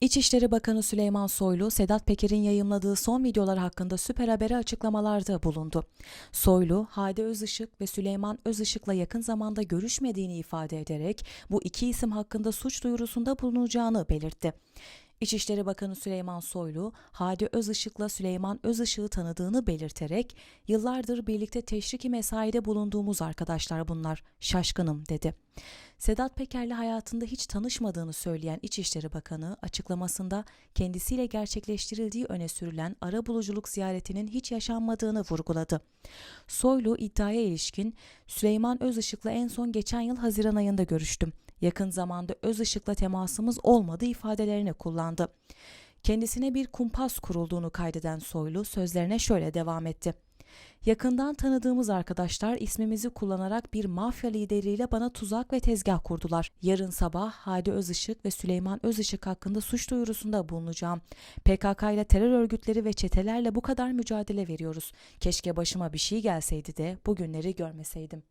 İçişleri Bakanı Süleyman Soylu, Sedat Peker'in yayımladığı son videolar hakkında süper habere açıklamalarda bulundu. Soylu, Hadi Özışık ve Süleyman Özışık'la yakın zamanda görüşmediğini ifade ederek bu iki isim hakkında suç duyurusunda bulunacağını belirtti. İçişleri Bakanı Süleyman Soylu, Hadi Özışık'la Süleyman Özışık'ı tanıdığını belirterek, yıllardır birlikte teşriki mesaide bulunduğumuz arkadaşlar bunlar, şaşkınım dedi. Sedat Peker'le hayatında hiç tanışmadığını söyleyen İçişleri Bakanı açıklamasında kendisiyle gerçekleştirildiği öne sürülen ara buluculuk ziyaretinin hiç yaşanmadığını vurguladı. Soylu iddiaya ilişkin Süleyman Özışık'la en son geçen yıl Haziran ayında görüştüm. Yakın zamanda Özışık'la temasımız olmadı ifadelerini kullandı. Kendisine bir kumpas kurulduğunu kaydeden Soylu sözlerine şöyle devam etti. Yakından tanıdığımız arkadaşlar ismimizi kullanarak bir mafya lideriyle bana tuzak ve tezgah kurdular. Yarın sabah Hadi Özışık ve Süleyman Özışık hakkında suç duyurusunda bulunacağım. PKK ile terör örgütleri ve çetelerle bu kadar mücadele veriyoruz. Keşke başıma bir şey gelseydi de bugünleri görmeseydim.